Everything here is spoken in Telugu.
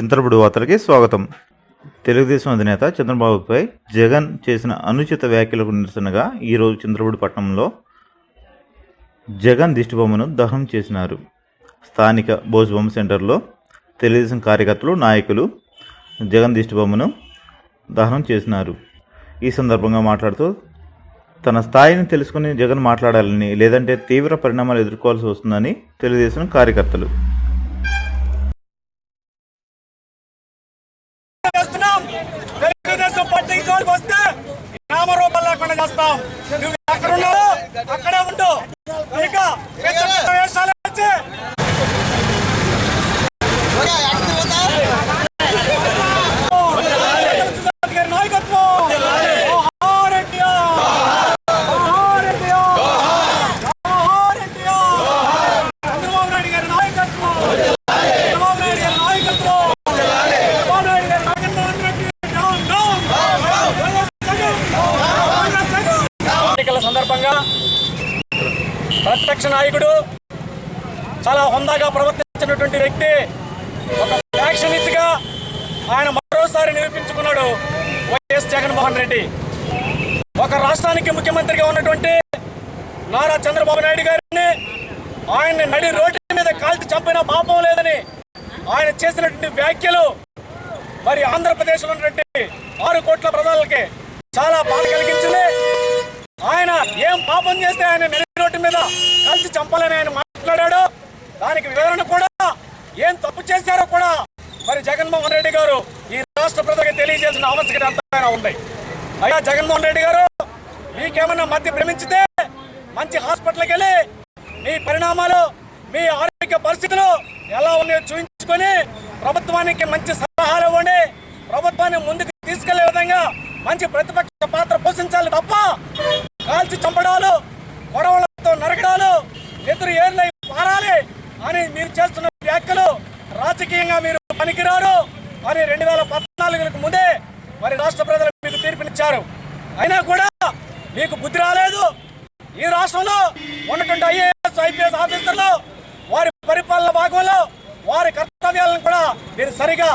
చింతలపూడి వార్తలకి స్వాగతం. తెలుగుదేశం అధినేత చంద్రబాబుపై జగన్ చేసిన అనుచిత వ్యాఖ్యలకు నిరసనగా ఈరోజు చంద్రపూడి పట్టణంలో జగన్ దిష్టిబొమ్మను దహనం చేసినారు. స్థానిక బోస్బొమ్మ సెంటర్లో తెలుగుదేశం కార్యకర్తలు నాయకులు జగన్ దిష్టిబొమ్మను దహనం చేసినారు. ఈ సందర్భంగా మాట్లాడుతూ తన స్థాయిని తెలుసుకుని జగన్ మాట్లాడాలని లేదంటే తీవ్ర పరిణామాలు ఎదుర్కోవాల్సి వస్తుందని తెలుగుదేశం కార్యకర్తలు చేస్తున్నాం తెలుగుదేశం పార్టీకి జోలికి వస్తే నామరూపం లేకుండా చేస్తాం. నువ్వు ఎక్కడ ఉన్నావు అక్కడే ఉండు ఇక పెద్ద పెద్ద వేషాలు వేసి సుజాత గారి నాయకత్వం జోహార్ ఎన్టీఆర్! జోహార్ ఎన్టీఆర్! జోహార్ ఎన్టీఆర్! చంద్రబాబు నాయుడు గారి నాయకత్వం చంద్రబాబు నాయుడు గారి నాయకత్వం చంద్రబాబు నాయుడు గారి Jaganmohan Reddy down down YS Jagan YS Jagan ఎన్నికల సందర్భంగా ప్రతిపక్ష నాయకుడు చాలా హుందాగా ప్రవర్తించినటువంటి వ్యక్తి ఒక ఫ్యాక్షనిస్ట్గా ఆయన మరోసారి నిరూపించుకున్నాడు వైఎస్ జగన్మోహన్ రెడ్డి. ఒక రాష్ట్రానికి ముఖ్యమంత్రిగా ఉన్నటువంటి నారా చంద్రబాబు నాయుడు గారిని ఆయన్ని నడి రోడ్డు మీద కాల్చి చంపిన పాపం లేదని ఆయన చేసినటువంటి వ్యాఖ్యలు మరి ఆంధ్రప్రదేశ్లో ఉన్నటువంటి ఆరు కోట్ల ప్రజలకి చాలా బాధ కలిగించింది. ఏం పాపం చేస్తే ఆయన నడి రోడ్డు మీద కలిసి చంపాలని ఆయన మాట్లాడాడు? దానికి వివరణ కూడా ఏం తప్పు చేశారో కూడా మరి జగన్మోహన్ రెడ్డి గారు ఈ రాష్ట్ర ప్రజలకు తెలియజేసిన ఆవశ్యకత ఎంతైనా ఉంది. అయ్యా జగన్మోహన్ రెడ్డి గారు మీకేమన్నా మధ్య భ్రమించితే మంచి హాస్పిటల్కి వెళ్ళి మీ పరిణామాలు మీ ఆరోగ్య పరిస్థితులు ఎలా ఉన్నాయో చూపించుకొని ప్రభుత్వానికి మంచి సలహాలు ఇవ్వండి. ప్రభుత్వాన్ని ముందుకు తీసుకెళ్ళే విధంగా మంచి ప్రతిపక్ష పాత్ర పోషించాలి తప్ప కాల్చి చంపడాలు గొడవలతో నరకడాలు ఎదురు ఏర్లై మారాలి అని మీరు చేస్తున్న వ్యాఖ్యలు రాజకీయంగా మీరు పనికిరారు అని రెండు వేల పద్నాలుగులకు ముందే మరి రాష్ట్ర ప్రజలు మీకు తీర్పునిచ్చారు. అయినా కూడా మీకు బుద్ధి రాలేదు. ఈ రాష్ట్రంలో ఉన్నటువంటి ఐఏఎస్ ఐపీఎస్ ఆఫీసర్లు వారి పరిపాలన భాగంలో వారి కర్తవ్యాలను కూడా మీరు సరిగా